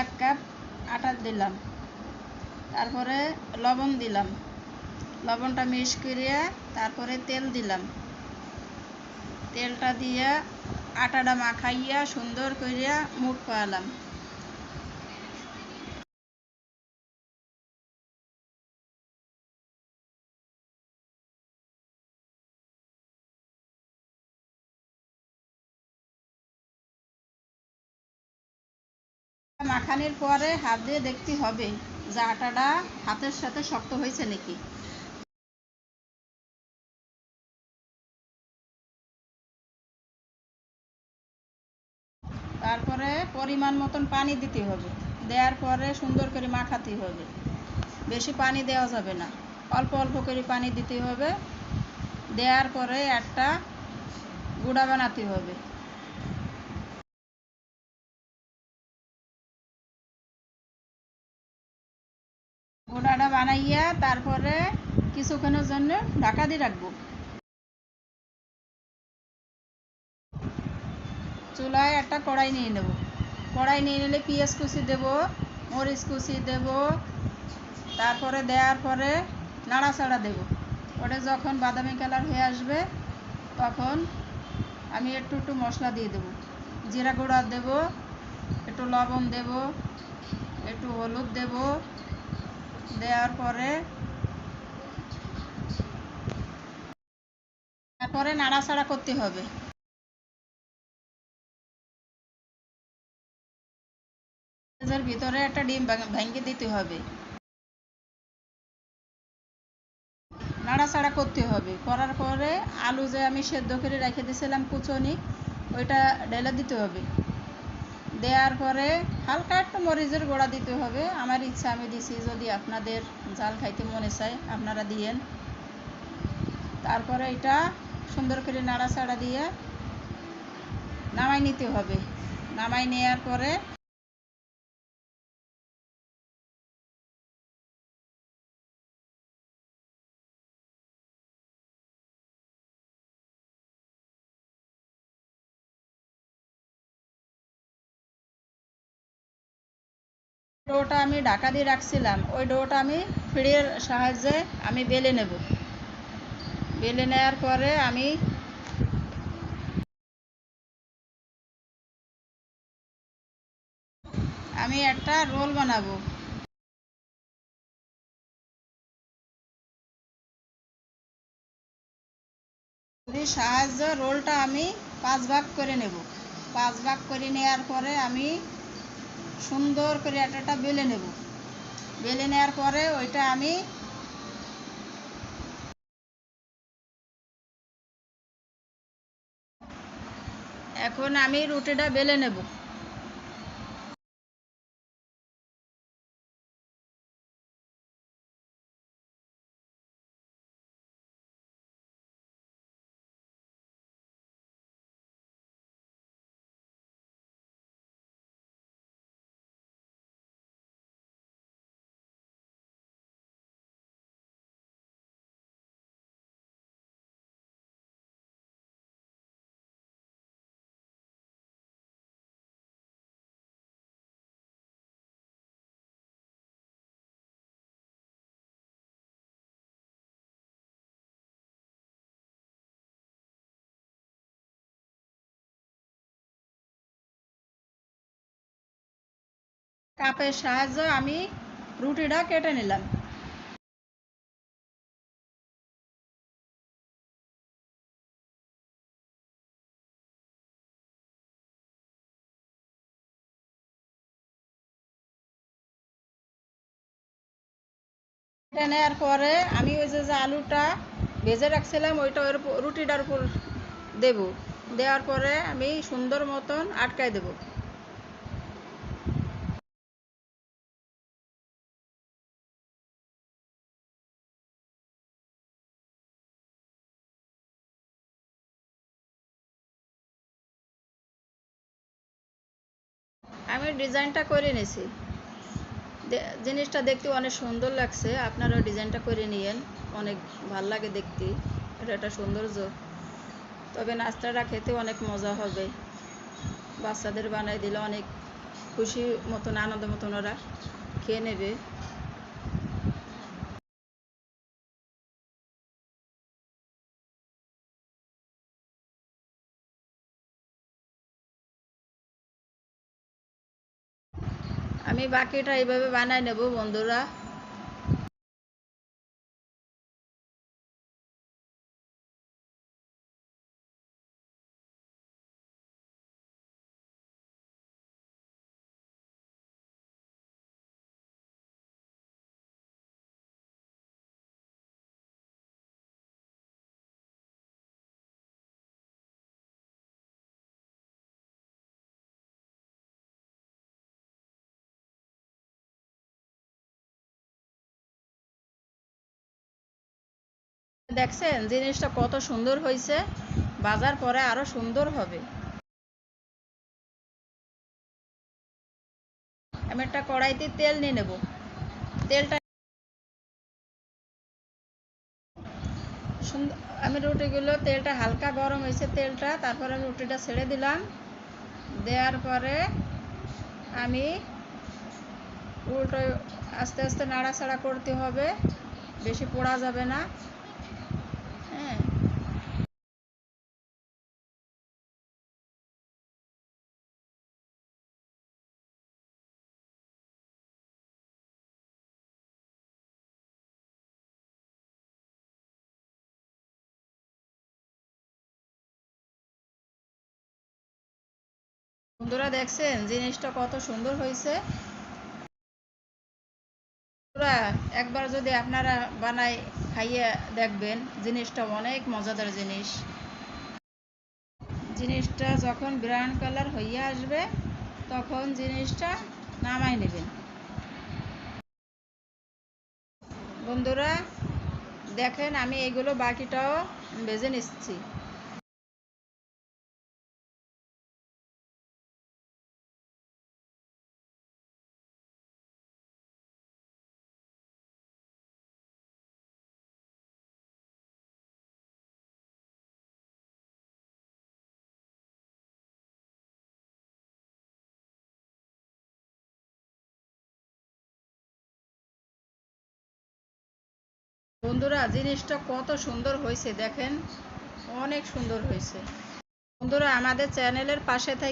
এক কাপ আটা দিলাম। তারপরে লবণ দিলাম। লবণটা মিক্স করিয়া তারপরে তেল দিলাম। তেলটা দিয়ে আটাটা মাখাইয়া সুন্দর করিয়া মুখ পালাম মাখানির পরে হাত দিয়ে দেখতে হবে যে আটাটা হাতের সাথে শক্ত হয়েছে নাকি। তারপরে পরিমাণ মতন পানি দিতে হবে। দেওয়ার পরে সুন্দর করে মাখাতে হবে। বেশি পানি দেওয়া যাবে না। অল্প অল্প করে পানি দিতে হবে। দেওয়ার পরে একটা গুঁড়া বানাতে হবে। বানাইয়া তারপরে কিছুক্ষণের জন্য ঢাকা দিয়ে রাখব। চুলায় একটা কড়াই নিয়ে নেব। কড়াই নিয়ে নিলে পেঁয়াজ কুচি দেব, মরিচ কুচি দেব, তারপরে দেওয়ার পরে নাড়াচাড়া দেব। ওটা যখন বাদামি কালার হয়ে আসবে, তখন আমি একটু একটু মশলা দিয়ে দেব। জিরা গুঁড়া দেব, একটু লবণ দেব, একটু হলুদ দেব দেওয়ার পরে তারপরে নাড়াচাড়া করতে হবে। ভিতরে একটা ডিম ভেঙে দিতে হবে। নাড়াচাড়া করতে হবে। করার পরে আলু যে আমি সেদ্ধ করে রেখে দিয়েছিলাম কুচনি, ওইটা ঢেলে দিতে হবে। দেওয়ার পরে হালকা একটু মরিচের গোড়া দিতে হবে। আমার ইচ্ছা, আমি দিছি। যদি আপনাদের জাল খাইতে মনে চায়, আপনারা দিয়েন। তারপরে এটা সুন্দর করে নাড়াচাড়া দিয়ে নামাই নিতে হবে। নামাই নেওয়ার পরে ডোটা আমি ঢাকা দিয়ে রাখছিলাম, ওই ডোটা আমি ফিড়ের সাহায্যে আমি বেলে নেব। বেলে নেওয়ার পরে আমি আমি একটা রোল বানাবো। সাহায্য রোলটা আমি পাঁচ ভাগ করে নেব। পাঁচ ভাগ করে নেওয়ার পরে আমি সুন্দর করে আটাটা বেলে নেব। বেলে নেওয়ার পরে ওইটা আমি এখন আমি রুটিটা বেলে নেব। কাপের সাহায্যে আমি রুটিটা কেটে নিলাম। কেটে নেওয়ার পরে আমি ওই যে যে আলুটা ভেজে রাখছিলাম, ওইটা ওর রুটিটার উপর দেব। দেওয়ার পরে আমি সুন্দর মতন আটকায় দেবো। আমি ডিজাইনটা করে নিয়েছি। জিনিসটা দেখতে অনেক সুন্দর লাগছে। আপনারাও ডিজাইনটা করে নিয়েন। অনেক ভালো লাগে দেখতে। এটা একটা সৌন্দর্য। তবে নাস্তাটা খেতে অনেক মজা হবে। বাচ্চাদের বানাই দিলে অনেক খুশি মতন আনন্দ মতন ওরা খেয়ে নেবে। আমি বাকিটা এইভাবে বানাই নেব বন্ধুরা। দেখছেন? জিনিসটা কত সুন্দর হয়েছে বাজার পরে আরও সুন্দর হবে। আমি একটা কড়াইতে তেল নিয়ে নেব। তেলটা আমি রুটিগুলো, তেলটা হালকা গরম হয়েছে তেলটা, তারপরে আমি রুটিটা ছেড়ে দিলাম। দেওয়ার পরে আমি উল্টো আস্তে আস্তে নাড়াচাড়া করতে হবে। বেশি পোড়া যাবে না। বন্ধুরা দেখছেন, জিনিসটা কত সুন্দর হয়েছে। বন্ধুরা, একবার যদি আপনারা বানাই খাইয়ে দেখবেন, জিনিসটা অনেক মজাদার জিনিস। জিনিসটা যখন ব্রাউন কালার হয়ে আসবে, তখন জিনিসটা নামাই নেবেন। বন্ধুরা, দেখেন আমি এগুলো বাকিটাও ভেজে নিচ্ছি। বন্ধুরা জিনিসটা কত সুন্দর হয়েছে দেখেন। অনেক সুন্দর হয়েছে। বন্ধুরা আমাদের চ্যানেলের পাশে থেকে